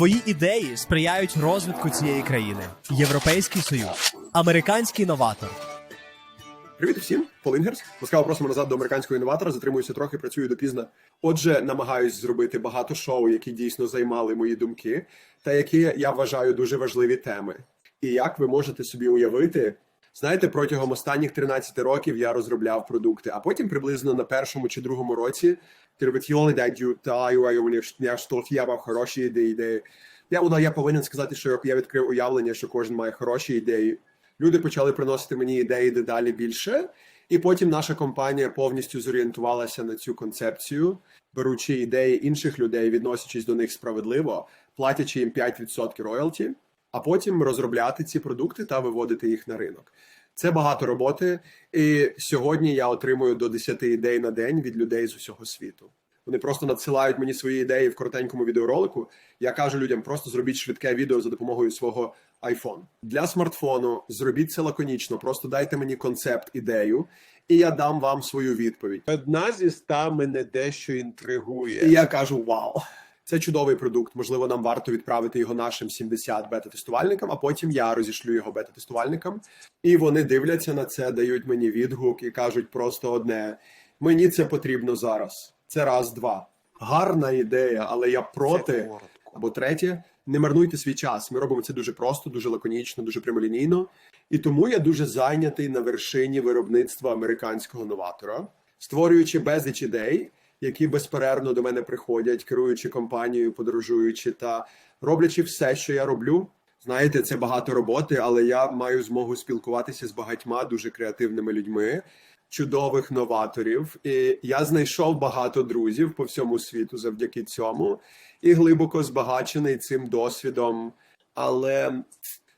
Твої ідеї сприяють розвитку цієї країни. Європейський союз, американський новатор. Привіт всім, Полингерс. Ласкаво просимо назад до американського інноватора. Затримуюся трохи, працюю допізно. Отже, намагаюсь зробити багато шоу, які дійсно займали мої думки, та які я вважаю дуже важливі теми. І як ви можете собі уявити, знаєте, протягом останніх 13 років я розробляв продукти, а потім приблизно на першому чи другому році я мав хороші ідеї. Я, ну, я повинен сказати, що я відкрив уявлення, що кожен має хороші ідеї. Люди почали приносити мені ідеї дедалі більше, і потім наша компанія повністю зорієнтувалася на цю концепцію, беручи ідеї інших людей, відносячись до них справедливо, платячи їм 5% роялті, а потім розробляти ці продукти та виводити їх на ринок. Це багато роботи, і сьогодні я отримую до 10 ідей на день від людей з усього світу. Вони просто надсилають мені свої ідеї в коротенькому відеоролику. Я кажу людям, просто зробіть швидке відео за допомогою свого iPhone. Для смартфону зробіть це лаконічно, просто дайте мені концепт, ідею, і я дам вам свою відповідь. Одна зі ста мене дещо інтригує. І я кажу: Вау! Це чудовий продукт. Можливо, нам варто відправити його нашим 70 бета-тестувальникам, а потім я розішлю його бета-тестувальникам. І вони дивляться на це, дають мені відгук і кажуть просто одне: мені це потрібно зараз. Це раз, два. Гарна ідея, але я проти. Або третє, не марнуйте свій час. Ми робимо це дуже просто, дуже лаконічно, дуже прямолінійно. І тому я дуже зайнятий на вершині виробництва американського новатора, створюючи безліч ідей, які безперервно до мене приходять, керуючи компанією, подорожуючи та роблячи все, що я роблю. Знаєте, це багато роботи, але я маю змогу спілкуватися з багатьма дуже креативними людьми, чудових новаторів. І я знайшов багато друзів по всьому світу завдяки цьому і глибоко збагачений цим досвідом. Але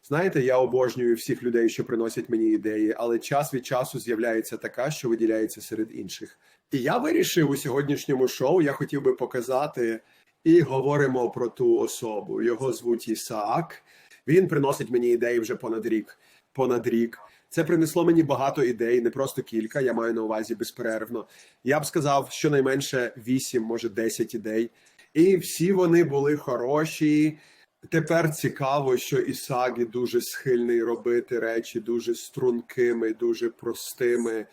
знаєте, я обожнюю всіх людей, що приносять мені ідеї, але час від часу з'являється така, що виділяється серед інших. І я вирішив у сьогоднішньому шоу, я хотів би показати і говоримо про ту особу. Його звуть Ісаак. Він приносить мені ідеї вже понад рік. Понад рік. Це принесло мені багато ідей, не просто кілька. Я маю на увазі безперервно. Я б сказав, щонайменше 8, може 10 ідей. І всі вони були хороші. Тепер цікаво, що Ісагі дуже схильний робити речі дуже стрункими, дуже простими,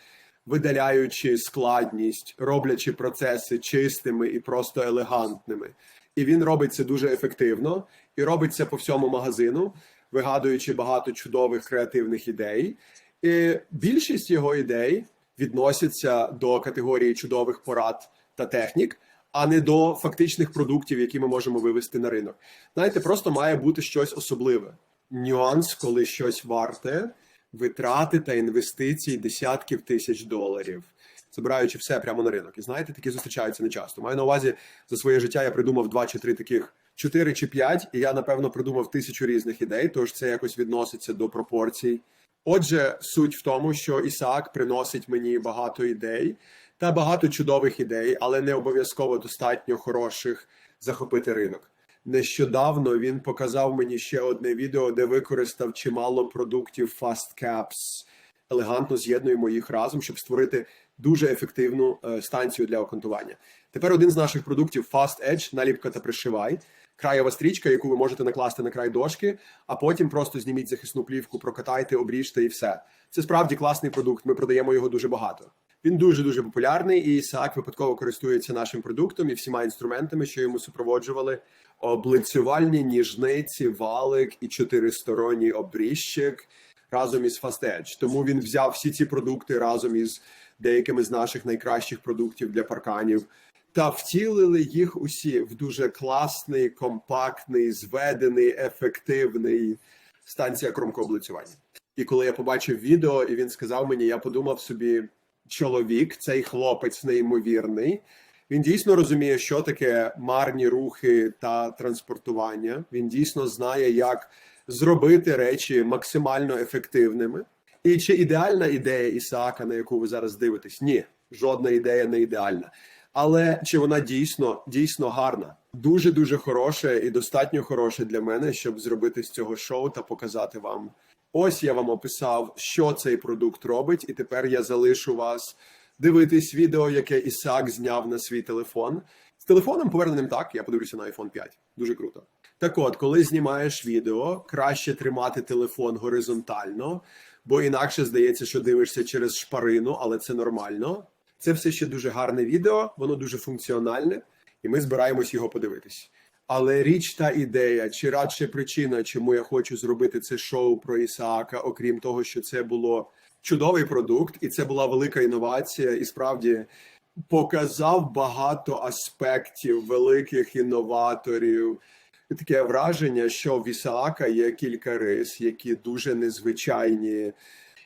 видаляючи складність, роблячи процеси чистими і просто елегантними. І він робить це дуже ефективно і робить це по всьому магазину, вигадуючи багато чудових креативних ідей. І більшість його ідей відносяться до категорії чудових порад та технік, а не до фактичних продуктів, які ми можемо вивести на ринок. Знаєте, просто має бути щось особливе. Нюанс, коли щось варте витрати та інвестицій десятків тисяч доларів, забираючи все прямо на ринок. І знаєте, такі зустрічаються не часто. Маю на увазі за своє життя. Я придумав два чи три таких. Чотири чи п'ять, і я напевно придумав тисячу різних ідей, тож це якось відноситься до пропорцій. Отже, суть в тому, що Ісаак приносить мені багато ідей та багато чудових ідей, але не обов'язково достатньо хороших захопити ринок. Нещодавно він показав мені ще одне відео, де використав чимало продуктів Fast Caps, елегантно з'єднуємо їх разом, щоб створити дуже ефективну е, станцію для окантування. Тепер один з наших продуктів Fast Edge, наліпка та пришивай. Краєва стрічка, яку ви можете накласти на край дошки, а потім просто зніміть захисну плівку, прокатайте, обріжте і все. Це справді класний продукт. Ми продаємо його дуже багато. Він дуже дуже популярний, і Ісаак випадково користується нашим продуктом і всіма інструментами, що йому супроводжували. Облицювальні ніжниці, валик і чотиристоронній обріжчик разом із Fast Тому він взяв всі ці продукти разом із деякими з наших найкращих продуктів для парканів та втілили їх усі в дуже класний, компактний, зведений, ефективний станція кромкооблицювання. І коли я побачив відео, і він сказав мені, я подумав собі, чоловік, цей хлопець неймовірний. Він дійсно розуміє, що таке марні рухи та транспортування. Він дійсно знає, як зробити речі максимально ефективними. І чи ідеальна ідея Ісаака, на яку ви зараз дивитесь? Ні, жодна ідея не ідеальна. Але чи вона дійсно дійсно гарна? Дуже дуже хороше і достатньо хороше для мене, щоб зробити з цього шоу та показати вам. Ось я вам описав, що цей продукт робить, і тепер я залишу вас дивитись відео, яке Ісаак зняв на свій телефон. З телефоном поверненим так, я подивлюся на iPhone 5. Дуже круто. Так от, коли знімаєш відео, краще тримати телефон горизонтально, бо інакше здається, що дивишся через шпарину, але це нормально. Це все ще дуже гарне відео, воно дуже функціональне, і ми збираємось його подивитись. Але річ та ідея, чи радше причина, чому я хочу зробити це шоу про Ісаака, окрім того, що це було чудовий продукт, і це була велика інновація, і справді показав багато аспектів великих інноваторів. Таке враження, що в Ісаака є кілька рис, які дуже незвичайні.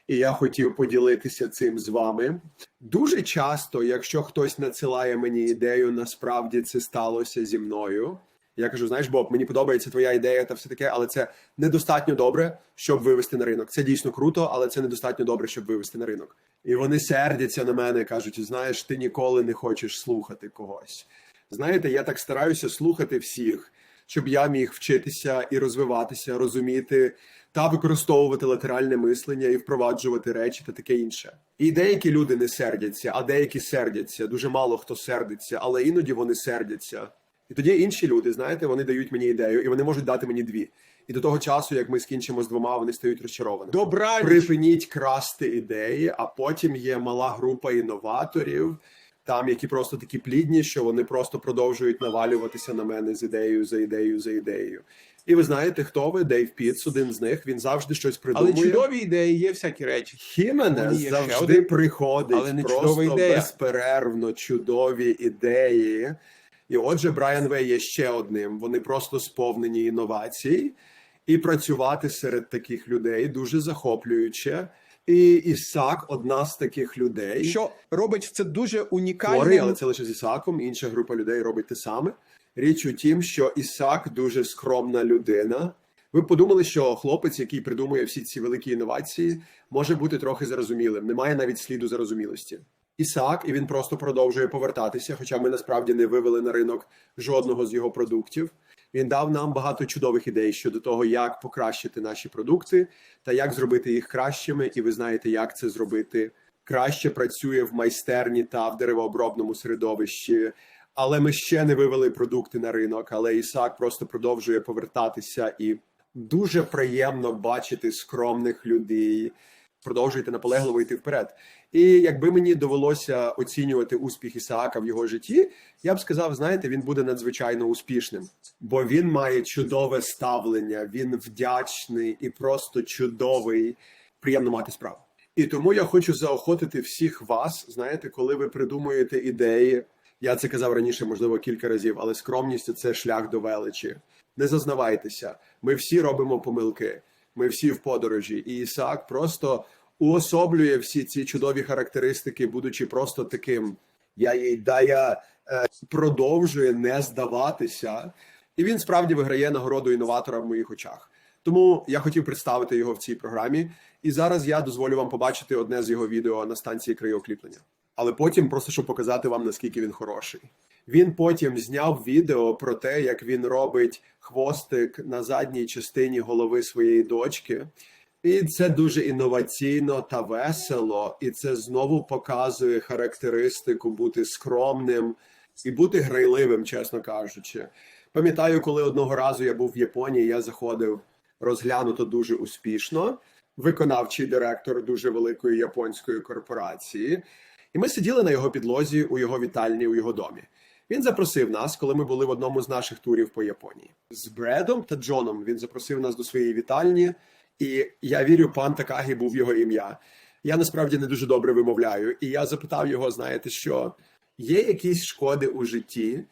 І я хотів поділитися цим з вами. Дуже часто, якщо хтось надсилає мені ідею, насправді це сталося зі мною. Я кажу: знаєш, Боб, мені подобається твоя ідея та все таке, але це недостатньо добре, щоб вивести на ринок. Це дійсно круто, але це недостатньо добре, щоб вивести на ринок. І вони сердяться на мене, кажуть: знаєш, ти ніколи не хочеш слухати когось. Знаєте, я так стараюся слухати всіх, щоб я міг вчитися і розвиватися, розуміти та використовувати латеральне мислення і впроваджувати речі та таке інше. І деякі люди не сердяться, а деякі сердяться. Дуже мало хто сердиться, але іноді вони сердяться. І тоді інші люди, знаєте, вони дають мені ідею, і вони можуть дати мені дві. І до того часу, як ми скінчимо з двома, вони стають розчарованими. Добра Припиніть красти ідеї, а потім є мала група інноваторів, там які просто такі плідні, що вони просто продовжують навалюватися на мене з ідеєю за ідеєю за ідеєю. І ви знаєте, хто ви? Дейв Піц, один з них. Він завжди щось придумує. Але чудові ідеї є всякі речі. Хіменес завжди один, приходить але не просто ідея. безперервно чудові ідеї. І отже, Брайан Вей є ще одним. Вони просто сповнені інновацій, і працювати серед таких людей дуже захоплююче. І Ісак одна з таких людей. Що робить це дуже унікальним. але це лише з Ісаком. Інша група людей робить те саме. Річ у тім, що Ісак дуже скромна людина. Ви б подумали, що хлопець, який придумує всі ці великі інновації, може бути трохи зарозумілим. Немає навіть сліду зарозумілості. Ісак, і він просто продовжує повертатися, хоча ми насправді не вивели на ринок жодного з його продуктів. Він дав нам багато чудових ідей щодо того, як покращити наші продукти та як зробити їх кращими. І ви знаєте, як це зробити краще працює в майстерні та в деревообробному середовищі. Але ми ще не вивели продукти на ринок. Але Ісак просто продовжує повертатися, і дуже приємно бачити скромних людей. Продовжуйте наполегливо йти вперед. І якби мені довелося оцінювати успіх Ісаака в його житті, я б сказав: знаєте, він буде надзвичайно успішним, бо він має чудове ставлення, він вдячний і просто чудовий. Приємно мати справу. І тому я хочу заохотити всіх вас, знаєте, коли ви придумуєте ідеї. Я це казав раніше, можливо, кілька разів, але скромність це шлях до величі. Не зазнавайтеся. Ми всі робимо помилки. Ми всі в подорожі. І Ісаак просто уособлює всі ці чудові характеристики, будучи просто таким. Я їй дає е, продовжує не здаватися, і він справді виграє нагороду інноватора в моїх очах. Тому я хотів представити його в цій програмі, і зараз я дозволю вам побачити одне з його відео на станції криокріплення. Але потім просто щоб показати вам наскільки він хороший. Він потім зняв відео про те, як він робить хвостик на задній частині голови своєї дочки. І це дуже інноваційно та весело, і це знову показує характеристику бути скромним і бути грайливим, чесно кажучи. Пам'ятаю, коли одного разу я був в Японії, я заходив розглянуто дуже успішно. Виконавчий директор дуже великої японської корпорації, і ми сиділи на його підлозі у його вітальні у його домі. Він запросив нас, коли ми були в одному з наших турів по Японії. З Бредом та Джоном він запросив нас до своєї вітальні, і я вірю, пан Такагі був його ім'я. Я насправді не дуже добре вимовляю. І я запитав його: знаєте, що є якісь шкоди у житті,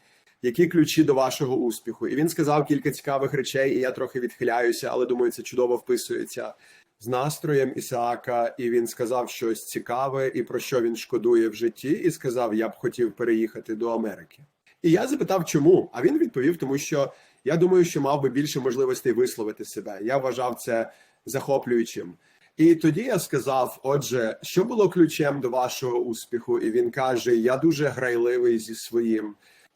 які ключі до вашого успіху? І він сказав кілька цікавих речей, і я трохи відхиляюся, але думаю, це чудово вписується з настроєм Ісаака. І він сказав щось цікаве і про що він шкодує в житті, і сказав: Я б хотів переїхати до Америки. І я запитав, чому? А він відповів, тому що я думаю, що мав би більше можливостей висловити себе. Я вважав це захоплюючим. І тоді я сказав: Отже, що було ключем до вашого успіху? І він каже: Я дуже грайливий зі своїм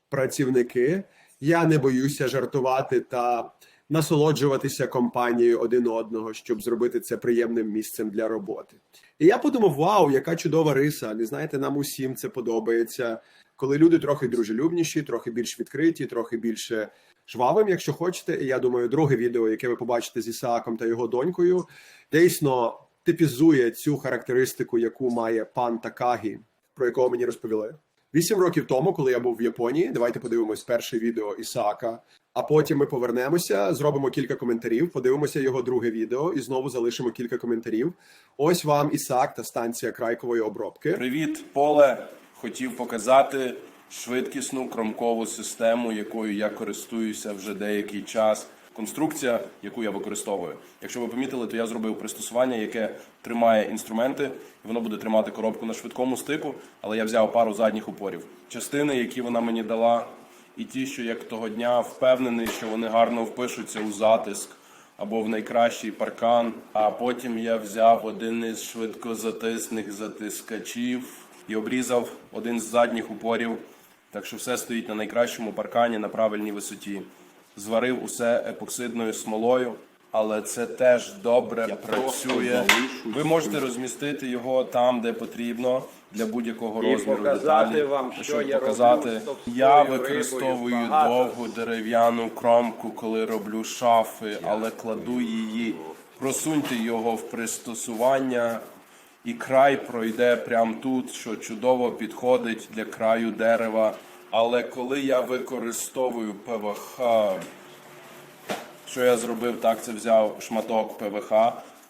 працівники. Я не боюся жартувати та насолоджуватися компанією один одного, щоб зробити це приємним місцем для роботи. І я подумав: вау, яка чудова риса! Не знаєте, нам усім це подобається. Коли люди трохи дружелюбніші, трохи більш відкриті, трохи більше жвавим, якщо хочете. І я думаю, друге відео, яке ви побачите з Ісааком та його донькою, дійсно типізує цю характеристику, яку має пан Такагі, про якого мені розповіли. Вісім років тому, коли я був в Японії, давайте подивимось перше відео Ісаака. А потім ми повернемося, зробимо кілька коментарів, подивимося його друге відео і знову залишимо кілька коментарів. Ось вам Ісаак та станція крайкової обробки. Привіт, поле. Хотів показати швидкісну кромкову систему, якою я користуюся вже деякий час. Конструкція, яку я використовую. Якщо ви помітили, то я зробив пристосування, яке тримає інструменти, і воно буде тримати коробку на швидкому стику, але я взяв пару задніх упорів. Частини, які вона мені дала, і ті, що як того дня впевнений, що вони гарно впишуться у затиск або в найкращий паркан. А потім я взяв один із швидкозатисних затискачів і обрізав один з задніх упорів. Так що все стоїть на найкращому паркані на правильній висоті. Зварив усе епоксидною смолою, але це теж добре працює. Ви можете розмістити його там, де потрібно, для будь-якого розміру показати деталі. вам, що щоб я показати. роблю я використовую довгу дерев'яну кромку, коли роблю шафи, але кладу її. Просуньте його в пристосування, і край пройде прямо тут, що чудово підходить для краю дерева. Але коли я використовую ПВХ, що я зробив, так це взяв шматок ПВХ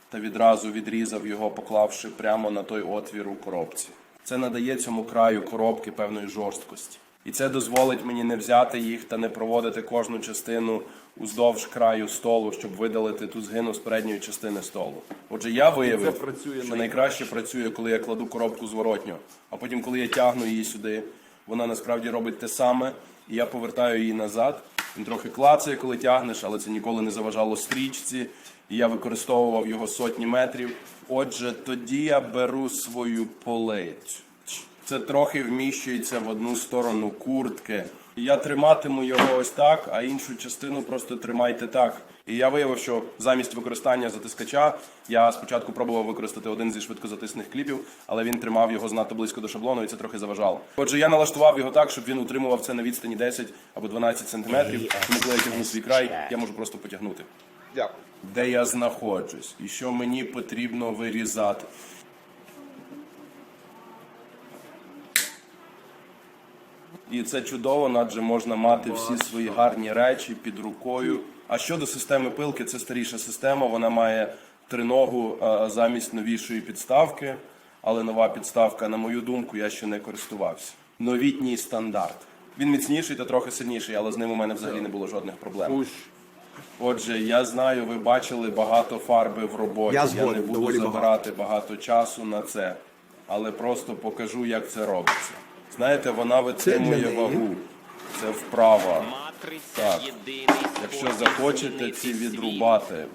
та відразу відрізав його, поклавши прямо на той отвір у коробці. Це надає цьому краю коробки певної жорсткості. І це дозволить мені не взяти їх та не проводити кожну частину уздовж краю столу, щоб видалити ту згину з передньої частини столу. Отже, я виявив, що найкраще працює, коли я кладу коробку зворотньо, а потім, коли я тягну її сюди, вона насправді робить те саме, і я повертаю її назад. Він трохи клацає, коли тягнеш, але це ніколи не заважало стрічці. І я використовував його сотні метрів. Отже, тоді я беру свою полицю. Це трохи вміщується в одну сторону куртки. Я триматиму його ось так, а іншу частину просто тримайте так. І я виявив, що замість використання затискача я спочатку пробував використати один зі швидкозатисних кліпів, але він тримав його занадто близько до шаблону, і це трохи заважало. Отже, я налаштував його так, щоб він утримував це на відстані 10 або 12 сантиметрів. Тому коли я тягну свій край, я можу просто потягнути Дякую. де я знаходжусь і що мені потрібно вирізати. І це чудово, адже можна мати всі свої гарні речі під рукою. А щодо системи пилки, це старіша система. Вона має триногу замість новішої підставки. Але нова підставка, на мою думку, я ще не користувався. Новітній стандарт. Він міцніший та трохи сильніший, але з ним у мене взагалі не було жодних проблем. Отже, я знаю, ви бачили багато фарби в роботі. Я Я, не буду багато. забирати багато часу на це, але просто покажу, як це робиться. Знаєте, вона витримує вагу. Це вправа. Так. Якщо захочете ці відрубати.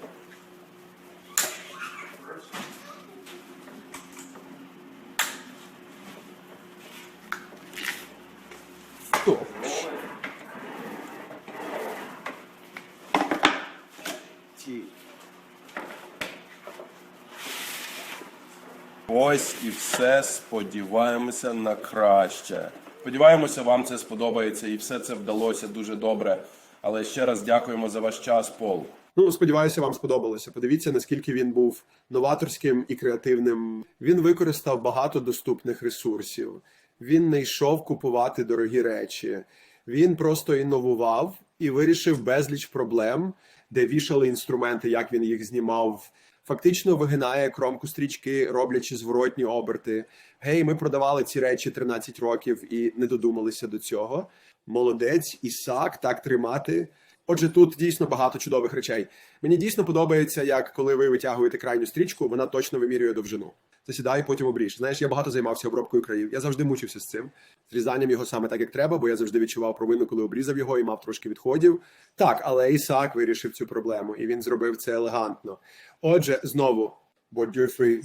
Ось і все. Сподіваємося на краще. Сподіваємося, вам це сподобається і все це вдалося дуже добре. Але ще раз дякуємо за ваш час, Пол. Ну, сподіваюся, вам сподобалося. Подивіться, наскільки він був новаторським і креативним. Він використав багато доступних ресурсів. Він не йшов купувати дорогі речі. Він просто інновував і вирішив безліч проблем, де вішали інструменти, як він їх знімав. Фактично вигинає кромку стрічки, роблячи зворотні оберти. Гей, ми продавали ці речі 13 років і не додумалися до цього. Молодець, Ісак, так тримати. Отже, тут дійсно багато чудових речей. Мені дійсно подобається, як коли ви витягуєте крайню стрічку, вона точно вимірює довжину. Засідай, потім обріж. Знаєш, я багато займався обробкою країв. Я завжди мучився з цим. Зрізанням його саме так, як треба, бо я завжди відчував провину, коли обрізав його і мав трошки відходів. Так, але Ісаак вирішив цю проблему, і він зробив це елегантно. Отже, знову, what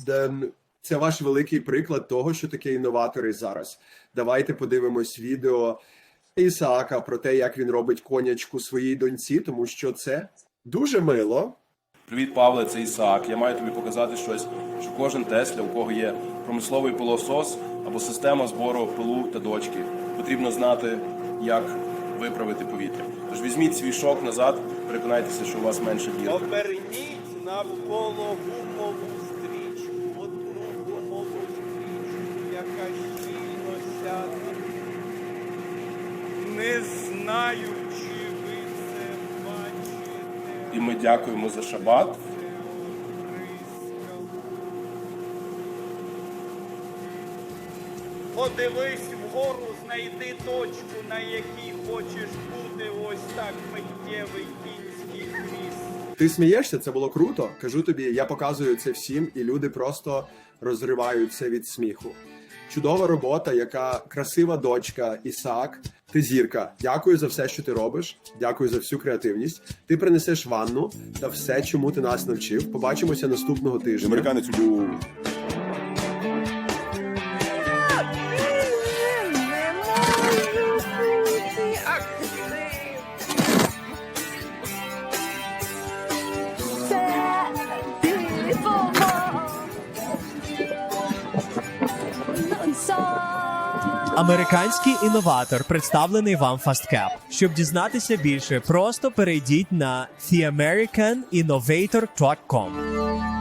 then це ваш великий приклад того, що таке інноватори зараз. Давайте подивимось відео Ісаака про те, як він робить конячку своїй доньці, тому що це Дуже мило. Привіт, Павле, це Ісаак. Я маю тобі показати щось, що кожен Тесля, у кого є промисловий пилосос або система збору пилу та дочки, потрібно знати, як виправити повітря. Тож візьміть свій шок назад, переконайтеся, що у вас менше дірка. Оберніть навколо гумову стрічку, одну гумову стрічку, яка щільно сяде. Не знаю, чи ви це бачите. І ми дякуємо за шабат. Подивись вгору, знайди точку, на якій хочеш бути. Ось так миттєвий кінський хвіст. Ти смієшся, це було круто. Кажу тобі, я показую це всім, і люди просто розриваються від сміху. Чудова робота, яка красива дочка, Ісаак. Ти зірка. Дякую за все, що ти робиш. Дякую за всю креативність. Ти принесеш ванну та все, чому ти нас навчив. Побачимося наступного тижня. Американець Американський інноватор представлений вам FastCap. Щоб дізнатися більше, просто перейдіть на theamericaninnovator.com.